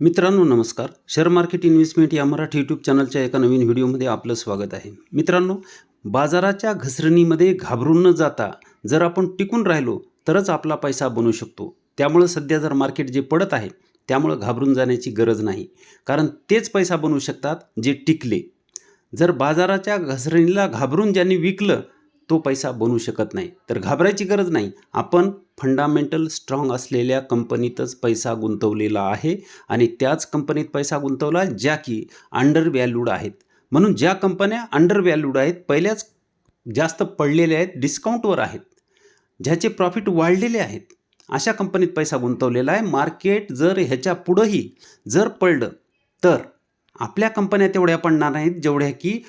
मित्रांनो नमस्कार. Share market investment या मराठी यूट्यूब चॅनलच्या एका नवीन व्हिडिओमध्ये आपलं स्वागत आहे. मित्रांनो बाजाराच्या घसरणीमध्ये घाबरून न जाता जर आपण टिकून राहिलो तरच आपला पैसा बनू शकतो. त्यामुळं सध्या जर मार्केट जे पडत आहे त्यामुळं घाबरून जाण्याची गरज नाही. कारण तेच पैसा बनवू शकतात जे टिकले. जर बाजाराच्या घसरणीला घाबरून ज्यांनी विकलं तो पैसा बनू शकत नाही. तर घाबरायची गरज नाही. आपण फंडामेंटल स्ट्रॉंग असलेल्या कंपनीतच पैसा गुंतवलेला आहे आणि त्याच कंपनीत पैसा गुंतवला ज्या की अंडर व्हॅल्यूड आहेत. म्हणून ज्या कंपन्या अंडर व्हॅल्यूड आहेत पहिल्याच जास्त पडलेल्या आहेत डिस्काउंटवर आहेत. ज्याचे प्रॉफिट वाढलेले आहेत. अशा कंपनीत पैसा गुंतवलेला आहे. मार्केट जर ह्याच्या पुढंही जर पडलं तर आपल्या कंपन्या तेवढ्या पडणार नाहीत जेवढ्या की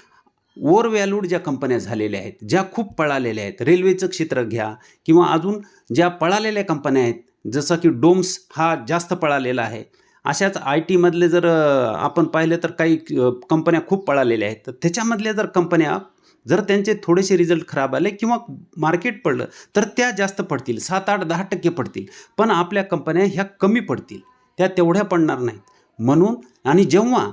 ओवर व्हॅल्यूड ज्या कंपन्या झालेल्या आहेत ज्या खूप पळालेल्या आहेत रेल्वेचं क्षेत्र घ्या किंवा अजून ज्या पळालेल्या कंपन्या आहेत जसं की डोम्स हा जास्त पळालेला आहे. अशाच आय टीमधले जर आपण पाहिलं तर काही कंपन्या खूप पळालेल्या आहेत. तर त्याच्यामधल्या जर कंपन्या जर त्यांचे थोडेसे रिझल्ट खराब आले किंवा मार्केट पडलं तर त्या जास्त पडतील. सात आठ दहा टक्के पडतील. पण आपल्या कंपन्या ह्या कमी पडतील. त्या तेवढ्या पडणार नाहीत. म्हणून आणि जेव्हा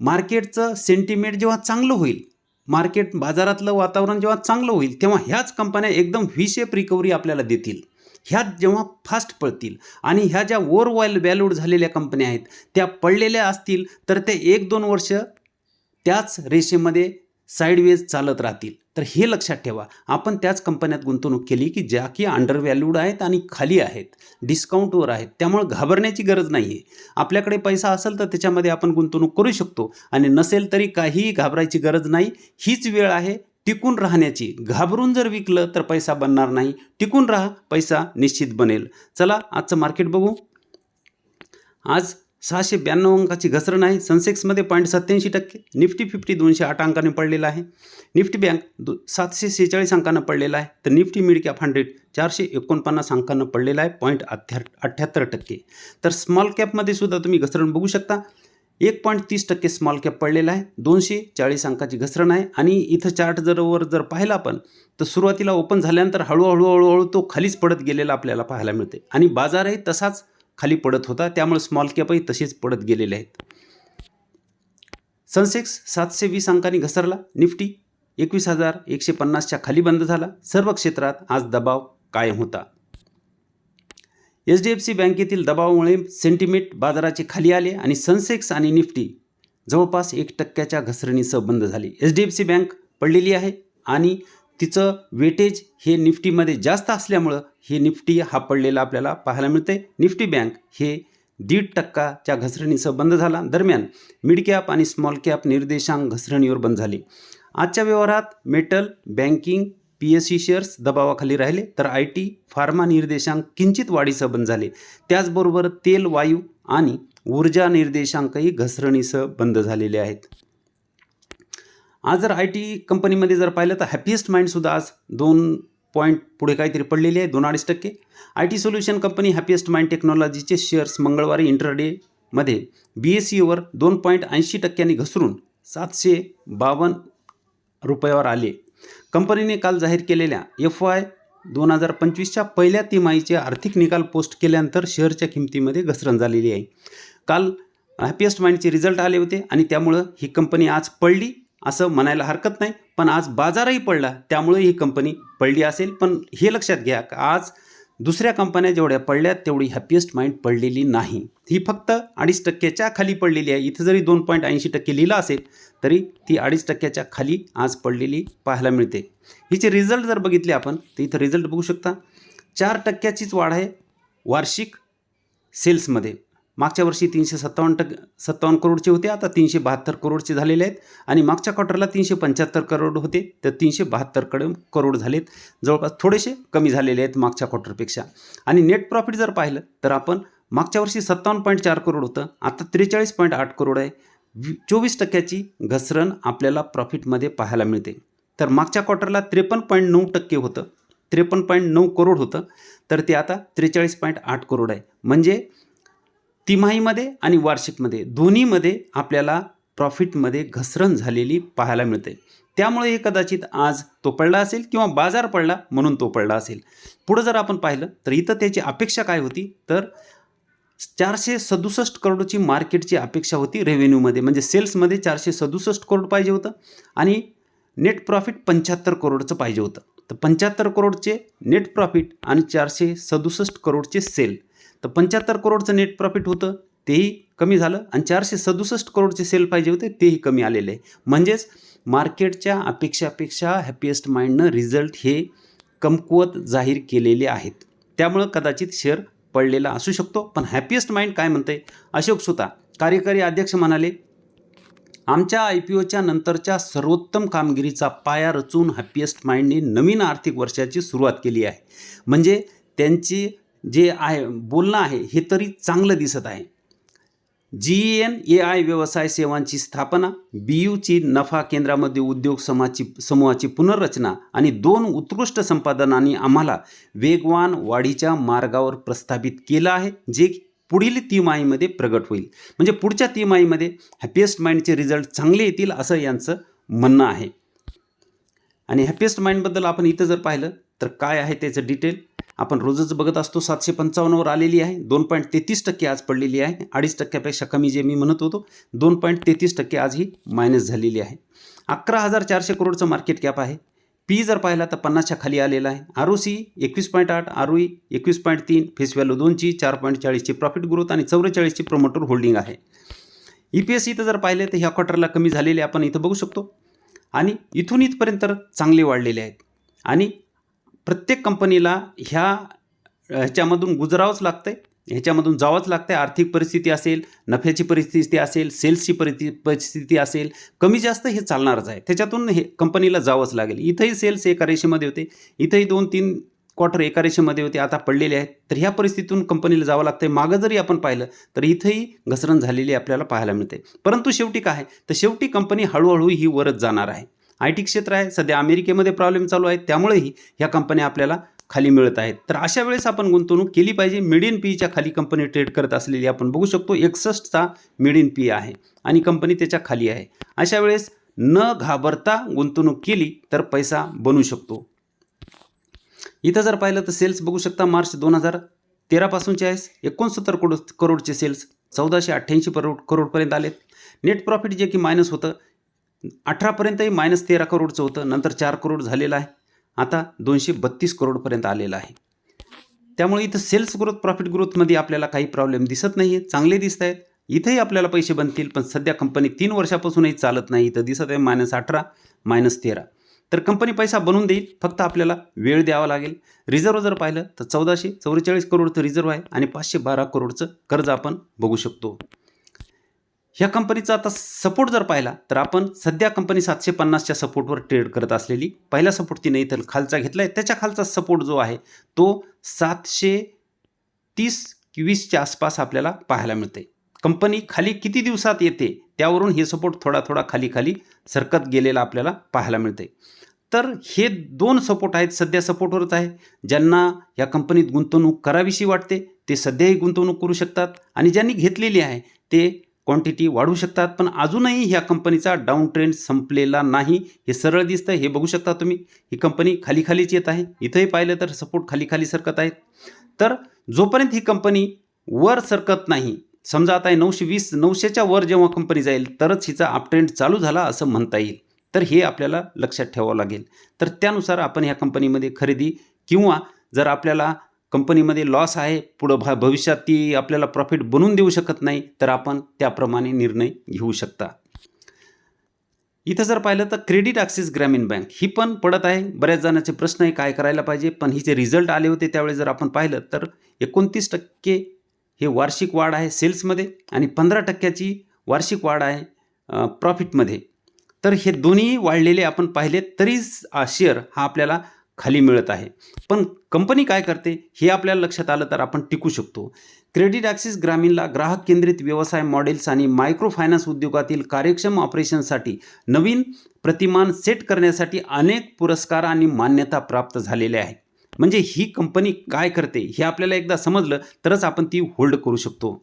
मार्केटचं सेंटिमेंट जेव्हा चांगलं होईल मार्केट बाजारातलं वातावरण जेव्हा चांगलं होईल तेव्हा ह्याच कंपन्या एकदम व्ही शेप रिकव्हरी आपल्याला देतील. ह्यात जेव्हा फास्ट पळतील आणि ह्या ज्या ओवर वाईल व्हॅल्यूड झालेल्या कंपन्या आहेत त्या पडलेल्या असतील तर ते एक दोन वर्ष त्याच रेषेमध्ये साईडवेज चालत राहतील. तर हे लक्षात ठेवा. आपण त्याच कंपन्यात गुंतवणूक केली की ज्या की अंडर व्हॅल्यूड आहेत आणि खाली आहेत. डिस्काउंटवर आहेत. त्यामुळे घाबरण्याची गरज नाही आहे आपल्याकडे पैसा असेल तर त्याच्यामध्ये आपण गुंतवणूक करू शकतो. आणि नसेल तरी काहीही घाबरायची गरज नाही. हीच वेळ आहे टिकून राहण्याची. घाबरून जर विकलं तर पैसा बनणार नाही. टिकून राहा पैसा निश्चित बनेल. चला आजचं मार्केट बघू. आज सहाशे ब्याण्णव अंकाची घसरण आहे. सेन्सेक्समध्ये पॉईंट सत्याऐंशी टक्के निफ्टी फिफ्टी दोनशे आठ अंकाने पडलेला आहे. निफ्टी बँक दो सातशे सेहेचाळीस अंकानं पडलेला आहे. तर निफ्टी मिड कॅप हंड्रेड चारशे एकोणपन्नास अंकानं पडलेला आहे. पॉईंट अठ्या अठ्ठ्याहत्तर टक्के. तर स्मॉल कॅपमध्ये सुद्धा तुम्ही घसरण बघू शकता. एक पॉईंट तीस टक्के स्मॉल कॅप पडलेला आहे. दोनशे चाळीस अंकाची घसरण आहे. आणि इथं चार्ट जर वर जर पाहिला आपण तर सुरुवातीला ओपन झाल्यानंतर हळूहळू हळूहळू तो खालीच पडत गेलेला आपल्याला पाहायला मिळते आणि बाजारही तसाच. खाली पडत होता. त्यामुळे स्मॉल कॅपही तसेच पडत गेलेले आहेत. सनसेक्स सातशे वीस अंकांनी घसरला. निफ्टी एकवीस हजार एकशे पन्नासच्या खाली बंद झाला. सर्व क्षेत्रात आज दबाव कायम होता. एच डी एफ सी बँकेतील दबावामुळे सेंटिमेंट बाजाराचे खाली आले आणि सनसेक्स आणि निफ्टी जवळपास एक टक्क्याच्या घसरणीसह बंद झाली. H D F C bank पडलेली आहे आणि तिचं वेटेज हे निफ्टीमध्ये जास्त असल्यामुळं हे निफ्टी हा पडलेला आपल्याला पाहायला मिळते निफ्टी बँक हे दीड टक्काच्या घसरणीसह बंद झाला. दरम्यान मिड कॅप आणि स्मॉल कॅप निर्देशांक घसरणीवर बंद झाले. आजच्या व्यवहारात metal banking P S C shares दबावाखाली राहिले. तर आय टी फार्मा निर्देशांक किंचित वाढीसह बंद झाले. त्याचबरोबर तेल वायू आणि ऊर्जा निर्देशांकही घसरणीसह बंद झालेले आहेत. आज जर आय टी कंपनीमध्ये जर पाहिलं तर हॅपिएस्ट माइंडसुद्धा आज दोन पॉईंट पुढे काहीतरी पडलेले आहे दोन अडीच टक्के. I T solution company happiest mind टेक्नॉलॉजीचे shares मंगळवारी इंटरडेमध्ये बी एस सीवर दोन पॉईंट ऐंशी टक्क्यांनी घसरून सातशे बावन्न रुपयावर आले. कंपनीने काल जाहीर केलेल्या एफ वाय दोन हजार पंचवीसच्या पहिल्या तिमाहीचे आर्थिक निकाल पोस्ट केल्यानंतर शेअरच्या किमतीमध्ये घसरण झालेली आहे. काल हॅपिएस्ट माइंडचे रिझल्ट आले होते आणि त्यामुळं ही कंपनी आज पडली. असं म्हणायला हरकत नाही. पण आज बाजारही पडला. त्यामुळे ही कंपनी पडली असेल. पण हे लक्षात घ्या का आज दुसऱ्या कंपन्या जेवढ्या पडल्या तेवढी हॅपिएस्ट माइंड पडलेली नाही. ही फक्त अडीच टक्क्याच्या खाली पडलेली आहे. इथं जरी दोन पॉईंट ऐंशी टक्के लिहिलं असेल तरी ती अडीच टक्क्याच्या खाली आज पडलेली पाहायला मिळते. हिचे रिझल्ट जर बघितले आपण तर इथं रिझल्ट बघू शकता. चार टक्क्याचीच वाढ आहे वार्षिक सेल्समध्ये. मागच्या वर्षी तीनशे सत्तावन्न टक्के सत्तावन्न करोडचे होते आता तीनशे बहात्तर करोडचे झालेले आहेत. आणि मागच्या क्वार्टरला तीनशे पंच्याहत्तर करोड होते तर तीनशे बहात्तरकडे करोड झालेत. जवळपास थोडेसे कमी झालेले आहेत मागच्या क्वार्टरपेक्षा आणि नेट प्रॉफिट जर पाहिलं तर आपण मागच्या वर्षी सत्तावन्न पॉईंट चार करोड होतं आता त्रेचाळीस पॉईंट आठ करोड आहे. वी चोवीस टक्क्याची घसरण आपल्याला प्रॉफिटमध्ये पाहायला मिळते. तर मागच्या क्वार्टरला त्रेपन्न पॉईंट नऊ टक्के होतं त्रेपन्न पॉईंट नऊ करोड होतं तर ते आता त्रेचाळीस पॉईंट आठ करोड आहे. म्हणजे तिमाहीमध्ये आणि वार्षिकमध्ये दोन्हीमध्ये आपल्याला प्रॉफिटमध्ये घसरण झालेली पाहायला मिळते. त्यामुळे हे कदाचित आज तो पडला असेल किंवा बाजार पडला म्हणून तो पडला असेल. पुढं जर आपण पाहिलं तर इथं त्याची अपेक्षा काय होती? तर चारशे सदुसष्ट करोडची मार्केटची अपेक्षा होती रेव्हेन्यूमध्ये. म्हणजे सेल्समध्ये चारशे सदुसष्ट करोड पाहिजे होतं आणि नेट प्रॉफिट पंच्याहत्तर करोडचं पाहिजे होतं. तर पंच्याहत्तर करोडचे नेट प्रॉफिट आणि चारशे सदुसष्ट करोडचे सेल. तर पंच्याहत्तर करोडचं नेट प्रॉफिट होतं तेही कमी झालं आणि चारशे सदुसष्ट करोडचे सेल पाहिजे होते तेही कमी आलेले आहे. म्हणजेच मार्केटच्या अपेक्षापेक्षा हॅपीएस्ट माइंडनं रिझल्ट हे कमकुवत जाहीर केलेले आहेत. त्यामुळं कदाचित शेअर पडलेला असू शकतो पण हॅपीएस्ट माइंड काय म्हणते अशोक सुता कार्यकारी अध्यक्ष म्हणाले आमच्या आय पी ओच्या नंतरच्या सर्वोत्तम कामगिरीचा पाया रचून हॅपीएस्ट माइंडने नवीन आर्थिक वर्षाची सुरुवात केली आहे. म्हणजे त्यांची जे आहे बोलणं आहे हे तरी चांगलं दिसत आहे. जी एन ए आय व्यवसाय सेवांची स्थापना बी यूची नफा केंद्रामध्ये उद्योग समाची समूहाची पुनर्रचना आणि दोन उत्कृष्ट संपादनांनी आम्हाला वेगवान वाढीच्या मार्गावर प्रस्थापित केलं आहे जे पुढील तिमाहीमध्ये प्रगट होईल. म्हणजे पुढच्या तिमाहीमध्ये हॅपीएस्ट माइंडचे रिझल्ट चांगले येतील असं यांचं म्हणणं आहे. आणि हॅपीएस्ट माइंडबद्दल आपण इथं जर पाहिलं तर काय आहे त्याचं डिटेल? आपण रोजच बघत असतो सातशे पंचावन्नवर आलेली आहे. दोन पॉईंट तेहतीस टक्के आज पडलेली आहे. अडीच टक्क्यापेक्षा कमी जे मी म्हणत होतो दोन पॉईंट तेहतीस टक्के आज ही मायनस झालेली आहे. अकरा हजार चारशे करोडचं मार्केट कॅप आहे. पी जर पाहिला तर पन्नासच्या खाली आलेला आहे. आर ओ सी एकवीस पॉईंट आठ आर ओ ई एकवीस पॉईंट तीन फेस व्हॅल्यू दोनची चार पॉईंट चाळीसची प्रॉफिट ग्रोथ आणि चौवेचाळीसची प्रोमोटर होल्डिंग आहे. ई पी एस इथं जर पाहिले तर ह्या क्वार्टरला कमी झालेले आपण इथं बघू शकतो. आणि इथून इथपर्यंत तर चांगले वाढलेले आहेत. आणि प्रत्येक कंपनीला ह्या ह्याच्यामधून गुजरावंच लागतं आहे ह्याच्यामधून जावंच लागतं आहे आर्थिक परिस्थिती असेल नफ्याची परिस्थिती असेल सेल्सची परिस्थिती परिस्थिती असेल कमी जास्त हे चालणारच आहे. त्याच्यातून हे कंपनीला जावंच लागेल. इथंही सेल्स एका रेषेमध्ये होते. इथंही दोन तीन क्वार्टर एका रेषेमध्ये होते आता पडलेले आहेत. तर ह्या परिस्थितीतून कंपनीला जावं लागतं आहे मागं जरी आपण पाहिलं तर इथंही घसरण झालेली आपल्याला पाहायला मिळते. परंतु शेवटी काय आहे? तर शेवटी कंपनी हळूहळू ही वरच जाणार आहे. आय टी क्षेत्र आहे सध्या अमेरिकेमध्ये प्रॉब्लेम चालू आहे त्यामुळेही ह्या कंपन्या आपल्याला खाली मिळत आहेत. तर अशा वेळेस आपण गुंतवणूक केली पाहिजे. मिडियन पीच्या खाली कंपनी ट्रेड करत असलेली आपण बघू शकतो एकसष्टचा मिडियन पी आहे आणि कंपनी त्याच्याखाली आहे. अशा वेळेस न घाबरता गुंतवणूक केली तर पैसा बनू शकतो. इथं जर पाहिलं तर सेल्स बघू शकता मार्च दोन हजार तेरापासूनचे आहेस एकोणसत्तर करोड करोडचे सेल्स चौदाशे अठ्ठ्याऐंशी करोड करोडपर्यंत आलेत. नेट प्रॉफिट जे की मायनस होतं अठरापर्यंतही मायनस तेरा करोडचं होतं. नंतर चार करोड झालेलं आहे. आता दोनशे बत्तीस करोडपर्यंत आलेलं आहे. त्यामुळे इथं सेल्स ग्रोथ प्रॉफिट ग्रोथमध्ये आपल्याला काही प्रॉब्लेम दिसत नाही आहे चांगले दिसत आहेत. इथंही आपल्याला पैसे बनतील पण सध्या कंपनी तीन वर्षापासूनही चालत नाही. इथं दिसत आहे मायनस अठरा मायनस तेरा. तर कंपनी पैसा बनवून देईल. फक्त आपल्याला वेळ द्यावा लागेल. रिझर्व जर पाहिलं तर चौदाशे चौवेचाळीस करोडचं रिझर्व आहे आणि पाचशे बारा करोडचं कर्ज आपण बघू शकतो. ह्या कंपनीचा आता सपोर्ट जर पाहिला तर आपण सध्या कंपनी सातशे पन्नासच्या सपोर्टवर ट्रेड करत असलेली पहिला सपोर्ट तिने इथं खालचा घेतला आहे त्याच्या खालचा सपोर्ट जो आहे तो सातशे तीस वीसच्या आसपास आपल्याला पाहायला मिळते कंपनी खाली किती दिवसात येते त्यावरून हे सपोर्ट थोडा थोडा खाली खाली सरकत गेलेला आपल्याला पाहायला मिळते तर हे दोन सपोर्ट आहेत सध्या सपोर्टवरच आहे. ज्यांना या कंपनीत गुंतवणूक करावीशी वाटते ते सध्याही गुंतवणूक करू शकतात. आणि ज्यांनी घेतलेली आहे ते क्वांटिटी वाढू शकतात पण अजूनही ह्या कंपनीचा डाऊन ट्रेंड संपलेला नाही. हे सरळ दिसतं हे बघू शकता तुम्ही. ही कंपनी खाली खालीच येत आहे. इथंही पाहिलं तर सपोर्ट खाली खाली सरकत आहेत. तर जोपर्यंत ही कंपनी वर सरकत नाही समजा आता नऊशे वीस नऊशेच्या वर जेव्हा कंपनी जाईल तरच हिचा अपट्रेंड चालू झाला असं म्हणता येईल. तर हे आपल्याला लक्षात ठेवावं लागेल. तर त्यानुसार आपण ह्या कंपनीमध्ये खरेदी किंवा जर आपल्याला कंपनीमध्ये लॉस आहे पुढं भा भविष्यात ती आपल्याला प्रॉफिट बनवून देऊ शकत नाही तर आपण त्याप्रमाणे निर्णय घेऊ शकता. इथं जर पाहिलं तर क्रेडिट ॲक्सिस ग्रामीण बँक ही पण पडत आहे. बऱ्याच जणांचे प्रश्न आहे काय करायला पाहिजे? पण हिचे रिझल्ट आले होते त्यावेळेस जर आपण पाहिलं तर एकोणतीस टक्के हे वार्षिक वाढ आहे सेल्समध्ये आणि पंधरा टक्क्याची वार्षिक वाढ आहे प्रॉफिटमध्ये तर हे दोन्ही वाढलेले आपण पाहिले तरी शेअर हा आपल्याला खाली मिळत आहे. पण कंपनी काय करते? हे आपल्याला लक्षात आलं तर आपण टिकू शकतो. क्रेडिट ॲक्सिस ग्रामीणला ग्राहक केंद्रित व्यवसाय मॉडेल्स आणि मायक्रो फायनान्स उद्योगातील कार्यक्षम ऑपरेशनसाठी नवीन प्रतिमान सेट करण्यासाठी अनेक पुरस्कार आणि मान्यता प्राप्त झालेल्या आहेत म्हणजे ही कंपनी काय करते? हे आपल्याला एकदा समजलं तरच आपण ती होल्ड करू शकतो.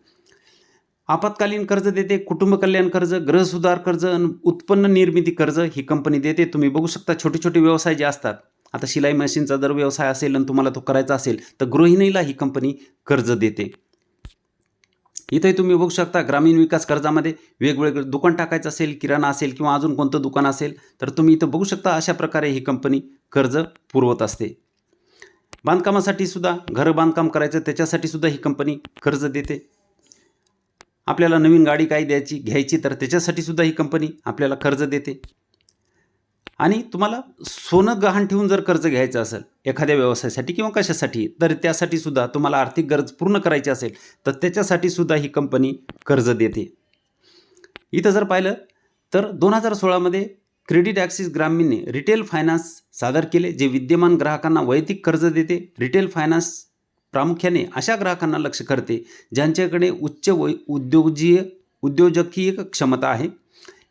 आपत्कालीन कर्ज देते कुटुंब कल्याण कर्ज गृहसुधार कर्ज उत्पन्न निर्मिती कर्ज ही कंपनी देते. तुम्ही बघू शकता छोटे छोटे व्यवसाय जे असतात आता शिलाई मशीनचा जर व्यवसाय असेल आणि तुम्हाला तो करायचा असेल तर गृहिणीला ही कंपनी कर्ज देते. इथे तुम्ही बघू शकता ग्रामीण विकास कर्जामध्ये वेगवेगळे दुकान टाकायचं असेल किराणा असेल किंवा अजून कोणतं दुकान असेल तर तुम्ही इथं बघू शकता अशा प्रकारे ही कंपनी कर्ज पुरवत असते. बांधकामासाठी सुद्धा घर बांधकाम करायचं त्याच्यासाठी सुद्धा ही कंपनी कर्ज देते. आपल्याला नवीन गाडी काय द्यायची घ्यायची तर त्याच्यासाठी सुद्धा ही कंपनी आपल्याला कर्ज देते. आणि तुम्हाला सोनं गहाण ठेवून जर कर्ज घ्यायचं असेल एखाद्या व्यवसायासाठी किंवा कशासाठी तर त्यासाठी सुद्धा तुम्हाला आर्थिक गरज पूर्ण करायची असेल तर त्याच्यासाठी सुद्धा ही कंपनी कर्ज देते. इथं जर पाहिलं तर दोन हजार सोळामध्ये क्रेडिट ॲक्सिस ग्रामीणने रिटेल फायनान्स सादर केले जे विद्यमान ग्राहकांना वैयक्तिक कर्ज देते. रिटेल फायनान्स प्रामुख्याने अशा ग्राहकांना लक्ष करते ज्यांच्याकडे उच्च वै उद्योजीय उद्योजकीय क्षमता आहे.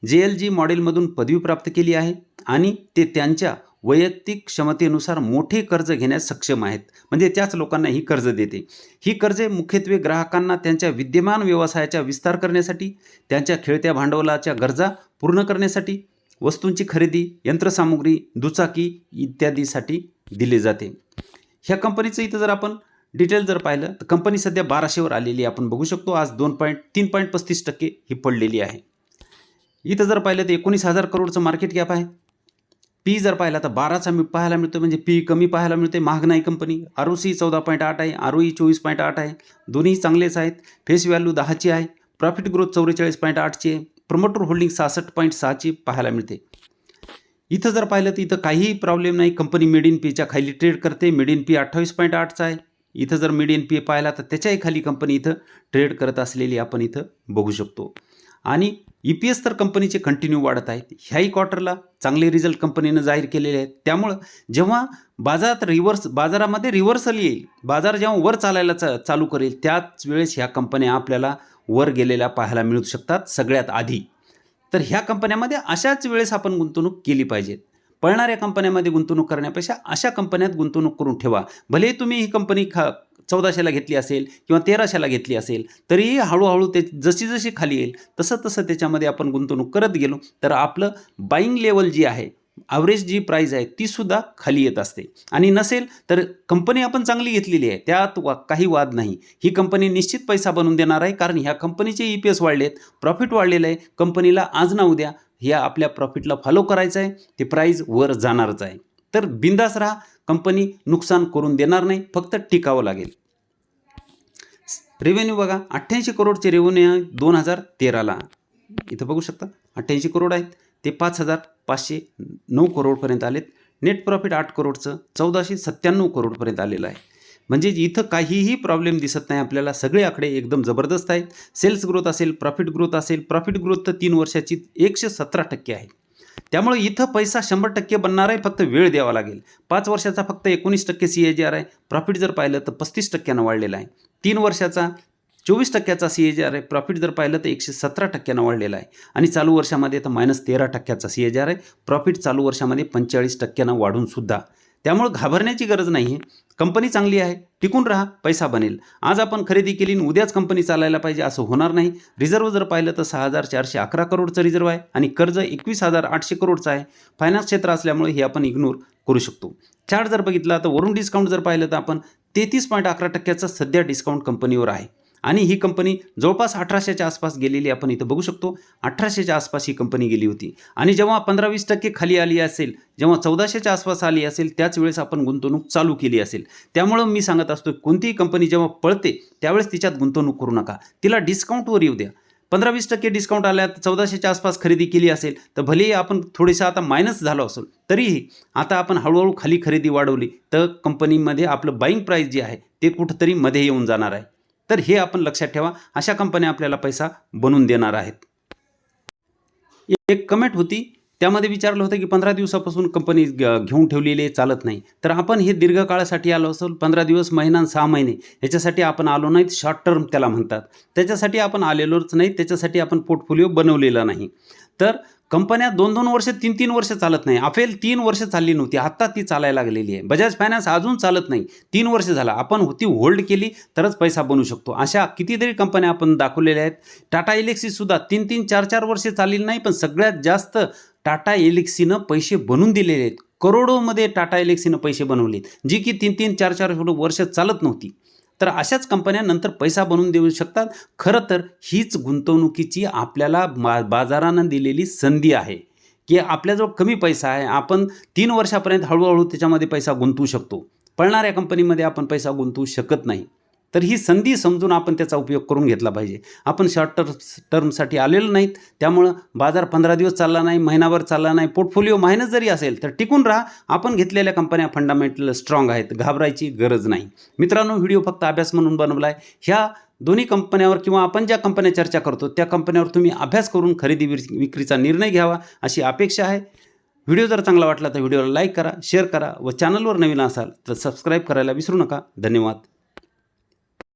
जे एल जी मॉडेलमधून पदवी प्राप्त केली आहे आणि ते त्यांच्या वैयक्तिक क्षमतेनुसार मोठे कर्ज घेण्यास सक्षम आहेत. म्हणजे त्याच लोकांना ही कर्ज देते. ही कर्जे मुख्यत्वे ग्राहकांना त्यांच्या विद्यमान व्यवसायाचा विस्तार करण्यासाठी त्यांच्या खेळत्या भांडवलाच्या गरजा पूर्ण करण्यासाठी वस्तूंची खरेदी यंत्रसामुग्री दुचाकी इत्यादीसाठी दिले जाते. ह्या कंपनीचं इथं जर आपण डिटेल जर पाहिलं तर कंपनी सध्या बाराशेवर आलेली आपण बघू शकतो आज दोन पॉईंट तीन पॉईंट पस्तीस टक्के ही पडलेली आहे. इथं जर पाहिलं तर एकोणीस हजार करोडचं मार्केट कॅप आहे. पी जर पाहिला तर बाराचा मी पाहायला मिळतो म्हणजे पी कमी पाहायला मिळते महाग नाही कंपनी आर ओ सी चौदा पॉईंट आठ आहे आर ओ ई चोवीस पॉईंट आठ आहे. दोन्ही चांगलेच आहेत. फेस व्हॅल्यू दहाची आहे. प्रॉफिट ग्रोथ चौवेचाळीस पॉईंट आठची आहे. प्रमोटर होल्डिंग सहासष्ट पॉईंट सहाची पाहायला मिळते. इथं जर पाहिलं तर इथं काहीही प्रॉब्लेम नाही. कंपनी मिड इन पीच्या खाली ट्रेड करते. मिड इन पी अठ्ठावीस पॉईंट आठचा आहे. इथं जर मिड इन पी पाहिला तर त्याच्याही खाली कंपनी इथं ट्रेड करत असलेली आपण इथं बघू शकतो. आणि ई पी एस तर कंपनीचे कंटिन्यू वाढत आहेत. ह्याही क्वार्टरला चांगले रिझल्ट कंपनीनं जाहीर केलेले आहेत. त्यामुळं जेव्हा बाजारात रिव्हर्स बाजारामध्ये रिव्हर्सल येईल बाजार जेव्हा वर चालायला चा चालू करेल त्याच वेळेस ह्या कंपन्या आपल्याला वर गेलेल्या पाहायला मिळू शकतात सगळ्यात आधी. तर ह्या कंपन्यामध्ये अशाच वेळेस आपण गुंतवणूक केली पाहिजे. पळणाऱ्या कंपन्यामध्ये गुंतवणूक करण्यापेक्षा अशा कंपन्यात गुंतवणूक करून ठेवा. भले तुम्ही ही कंपनी खा चौदाशेला घेतली असेल किंवा तेराशेला घेतली असेल तरीही हळूहळू ते जशी जशी खाली येईल तसं तसं त्याच्यामध्ये आपण गुंतवणूक करत गेलो तर आपलं बाईंग लेवल जी आहे ॲव्हरेज जी प्राईज आहे तीसुद्धा खाली येत असते. आणि नसेल तर कंपनी आपण चांगली घेतलेली आहे त्यात वा काही वाद नाही. ही कंपनी निश्चित पैसा बनवून देणार आहे कारण ह्या कंपनीचे ई पी एस वाढले आहेत प्रॉफिट वाढलेलं आहे कंपनीला आज ना उद्या ह्या आपल्या प्रॉफिटला फॉलो करायचं आहे ते प्राईज वर जाणारच आहे. तर बिंदास राहा कंपनी नुकसान करून देणार नाही फक्त टिकावं लागेल. रेव्हेन्यू बघा अठ्ठ्याऐंशी करोडचे रेव्हेन्यू आहे दोन हजार तेराला. इथं बघू शकता अठ्ठ्याऐंशी करोड आहेत ते पाच हजार पाचशे नऊ करोडपर्यंत आलेत. नेट प्रॉफिट आठ करोडचं चौदाशे सत्त्याण्णव करोडपर्यंत आलेलं आहे. म्हणजे इथं काहीही प्रॉब्लेम दिसत नाही आपल्याला सगळे आकडे एकदम जबरदस्त आहेत. सेल्स ग्रोथ असेल प्रॉफिट ग्रोथ असेल प्रॉफिट ग्रोथ तर तीन वर्षाची एकशे सतरा टक्के आहे. त्यामुळे इथं पैसा शंभर टक्के बनणार आहे फक्त वेळ द्यावा लागेल. पाच वर्षाचा फक्त एकोणीस टक्के सी ए जी आर आहे. प्रॉफिट जर पाहिलं तर पस्तीस टक्क्यानं वाढलेला आहे. तीन वर्षाचा चोवीस टक्क्याचा सी ए जी आर आहे. प्रॉफिट जर पाहिलं तर एकशे सतरा टक्क्यानं वाढलेला आहे. आणि चालू वर्षामध्ये तर मायनस तेरा टक्क्याचा सी ए जी आर आहे. प्रॉफिट चालू वर्षामध्ये पंचेचाळीस टक्क्यानं वाढूनसुद्धा त्यामुळं घाबरण्याची गरज नाही आहे कंपनी चांगली आहे टिकून राहा पैसा बनेल. आज आपण खरेदी केली आणि उद्याच कंपनी चालायला पाहिजे असं होणार नाही. रिझर्व जर पाहिलं तर सहा हजार चारशे अकरा करोडचं रिझर्व आहे आणि कर्ज एकवीस हजार आठशे करोडचं आहे. फायनान्स क्षेत्र असल्यामुळे हे आपण इग्नोर करू शकतो. चार्ट जर बघितला तर वरून डिस्काउंट जर पाहिलं तर आपण तेहतीस पॉईंट अकरा टक्क्याचं सध्या डिस्काउंट कंपनीवर आहे. आणि ही कंपनी जवळपास अठराशेच्या आसपास गेलेली आपण इथं बघू शकतो. अठराशेच्या आसपास ही कंपनी गेली होती. आणि जेव्हा पंधरा वीस टक्के खाली आली असेल जेव्हा चौदाशेच्या आसपास आली असेल त्याच वेळेस आपण गुंतवणूक चालू केली असेल. त्यामुळं मी सांगत असतो कोणतीही कंपनी जेव्हा पळते त्यावेळेस तिच्यात गुंतवणूक करू नका. तिला डिस्काउंटवर येऊ द्या. पंधरा वीस टक्के डिस्काउंट आल्यात चौदाशेच्या आसपास खरेदी केली असेल तर भलेही आपण थोडेसं आता मायनस झालो असेल तरीही आता आपण हळूहळू खाली खरेदी वाढवली तर कंपनीमध्ये आपलं बाईंग प्राईस जे आहे ते कुठंतरी मध्ये येऊन जाणार आहे. तर हे आपण लक्षात ठेवा. अशा कंपन्या आपल्याला पैसा बनवून देणार आहेत. एक कमेंट होती. त्यामध्ये विचारलं होतं की पंधरा दिवसापासून कंपनी घेऊन ठेवलेली चालत नाही. तर आपण हे दीर्घकाळासाठी आलो असेल पंधरा दिवस महिना सहा महिने ह्याच्यासाठी आपण आलो नाहीत शॉर्ट टर्म त्याला म्हणतात. त्याच्यासाठी आपण आलेलोच नाही त्याच्यासाठी आपण पोर्टफोलिओ बनवलेला नाही. तर कंपन्या दोन दोन वर्ष तीन तीन वर्ष चालत नाही. अफेल तीन वर्ष चालली नव्हती. आत्ता ती चालायला लागलेली आहे. बजाज फायनान्स अजून चालत नाही. तीन वर्ष झाला. आपण ती होल्ड केली तरच पैसा बनू शकतो. अशा कितीतरी कंपन्या आपण दाखवलेल्या आहेत. टाटा इलेक्सीसुद्धा तीन तीन चार चार वर्ष चाललेली नाही पण सगळ्यात जास्त टाटा इलेक्सीनं पैसे बनवून दिलेले आहेत. करोडोमध्ये टाटा इलेक्सीनं पैसे बनवलेत. जी की तीन तीन चार चार वर्ष चालत नव्हती. तर अशाच कंपन्या नंतर पैसा बनवून देऊ शकतात. खरं तर हीच गुंतवणुकीची आपल्याला बा बाजारानं दिलेली संधी आहे. की आपल्याजवळ कमी पैसा आहे. आपण तीन वर्षापर्यंत हळूहळू त्याच्यामध्ये पैसा गुंतवू शकतो. पळणाऱ्या कंपनीमध्ये आपण पैसा गुंतवू शकत नाही. तर ही संधी समजून आपण त्याचा उपयोग करून घेतला पाहिजे. आपण शॉर्ट टर्म टर्मसाठी आलेलो नाहीत. त्यामुळं बाजार पंधरा दिवस चालला नाही महिनाभर चालला नाही. पोर्टफोलिओ मायनस जरी असेल तर टिकून राहा. आपण घेतलेल्या कंपन्या फंडामेंटल स्ट्रॉंग आहेत. घाबरायची गरज नाही. मित्रांनो व्हिडिओ फक्त अभ्यास म्हणून बनवला आहे ह्या दोन्ही कंपन्यावर किंवा आपण ज्या कंपन्या चर्चा करतो त्या कंपन्यावर तुम्ही अभ्यास करून खरेदी विक्रीचा निर्णय घ्यावा अशी अपेक्षा आहे. व्हिडिओ जर चांगला वाटला तर व्हिडिओला लाईक करा शेअर करा व चॅनलवर नवीन असाल तर सबस्क्राईब करायला विसरू नका. धन्यवाद.